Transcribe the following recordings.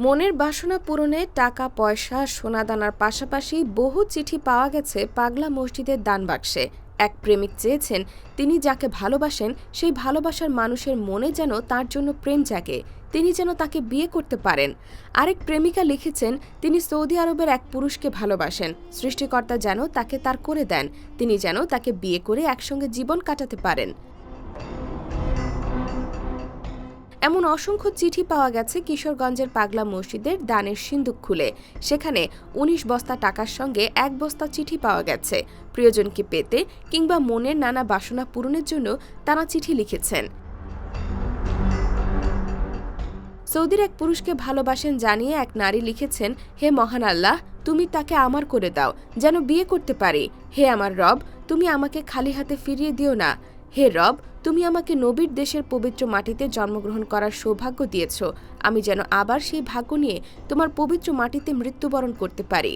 মনের বাসনা পূরণে টাকা, পয়সা, সোনাদানার পাশাপাশি বহু চিঠি পাওয়া গেছে পাগলা মসজিদের দান বাক্সে। এক প্রেমিক চেয়েছেন, তিনি যাকে ভালোবাসেন, সেই ভালোবাসার মানুষের মনে যেন তার জন্য প্রেম জাগে, তিনি যেন তাকে বিয়ে করতে পারেন। আরেক প্রেমিকা লিখেছেন, তিনি সৌদি আরবের এক পুরুষকে ভালোবাসেন, সৃষ্টিকর্তা যেন তাকে তার করে দেন, তিনি যেন তাকে বিয়ে করে একসঙ্গে জীবন কাটাতে পারেন। এমন অসংখ্য চিঠি পাওয়া গেছে কিশোরগঞ্জের পাগলা মসজিদের দানের সিন্দুক খুলে। সেখানে ১৯ বস্তা টাকার সঙ্গে এক বস্তা চিঠি পাওয়া গেছে। প্রিয়জনকে পেতে কিংবা মনের নানা বাসনা পূরণের জন্য তারা চিঠি লিখেছেন। সৌদির এক পুরুষকে ভালোবাসেন জানিয়ে এক নারী লিখেছেন, হে মহান আল্লাহ, তুমি তাকে আমার করে দাও, যেন বিয়ে করতে পারি। হে আমার রব, তুমি আমাকে খালি হাতে ফিরিয়ে দিও না। হে রব, তুমি আমাকে নবীর দেশের পবিত্র মাটিতে জন্মগ্রহণ করার সৌভাগ্য দিয়েছ। আমি যেন আবার সেই ভাগ্য নিয়ে তোমার পবিত্র মাটিতে মৃত্যুবরণ করতে পারি।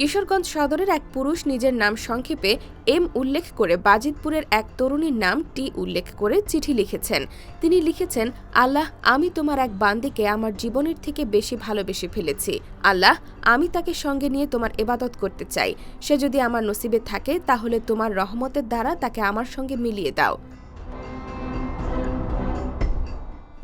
কিশোরগঞ্জ সদরের এক পুরুষ নিজের নাম সংক্ষেপে এম উল্লেখ করে বাজিতপুরের এক তরুণীর নাম টি উল্লেখ করে চিঠি লিখেছেন। তিনি লিখেছেন, আল্লাহ, আমি তোমার এক বান্দিকে আমার জীবনের থেকে বেশি ভালোবেসে ফেলেছি। আল্লাহ, আমি তাকে সঙ্গে নিয়ে তোমার এবাদত করতে চাই। সে যদি আমার নসিবে থাকে, তাহলে তোমার রহমতের দ্বারা তাকে আমার সঙ্গে মিলিয়ে দাও।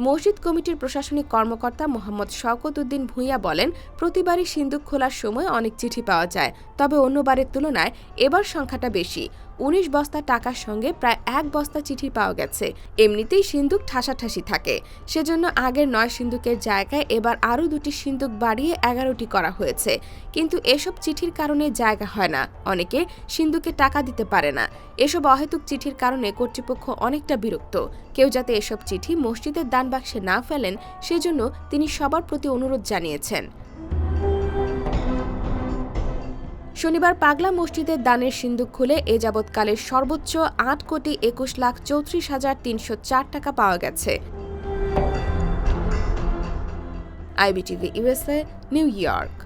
মসজিদ কমিটির প্রশাসনিক কর্মকর্তা মোহাম্মদ শওকত উদ্দিন ভূঁইয়া বলেন, প্রতিবারই সিন্দুক খোলার সময় অনেক চিঠি পাওয়া যায়, তবে অন্যবারের তুলনায় এবার সংখ্যাটা বেশি। উনিশ বস্তা টাকার সঙ্গে প্রায় এক বস্তা চিঠি পাওয়া গেছে। এমনিতেই সিন্দুক ঠাসাঠাসি থাকে। সেজন্য আগের নয় সিন্দুকের জায়গায় এবার আরও দুটি সিন্দুক বাড়িয়ে এগারোটি করা হয়েছে। কিন্তু এসব চিঠির কারণে জায়গা হয় না। অনেকে সিন্দুকে টাকা দিতে পারে না। এসব অহেতুক চিঠির কারণে কর্তৃপক্ষ অনেকটা বিরক্ত। কেউ যাতে এসব চিঠি মসজিদের দান বাক্সে না ফেলেন, সেজন্য তিনি সবার প্রতি অনুরোধ জানিয়েছেন। শনিবার পাগলা মসজিদে দানের সিন্ধুক খুলে এ যাবৎকালের সর্বোচ্চ আট কোটি একুশ লাখ চৌত্রিশ হাজার তিনশো চার টাকা পাওয়া গেছে। IBTV USA New York.